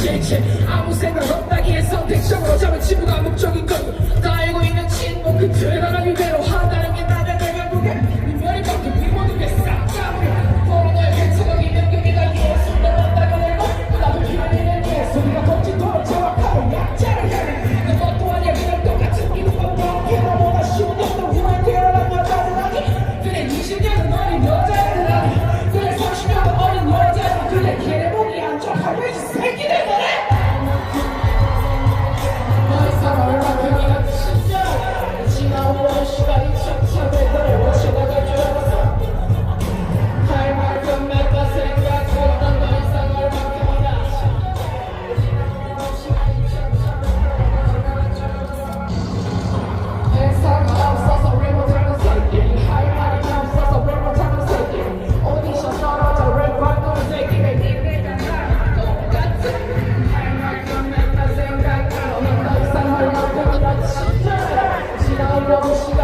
시행시 아무 생각 없다기에 선택적으로 잡은 친구가 목적이 Bible, she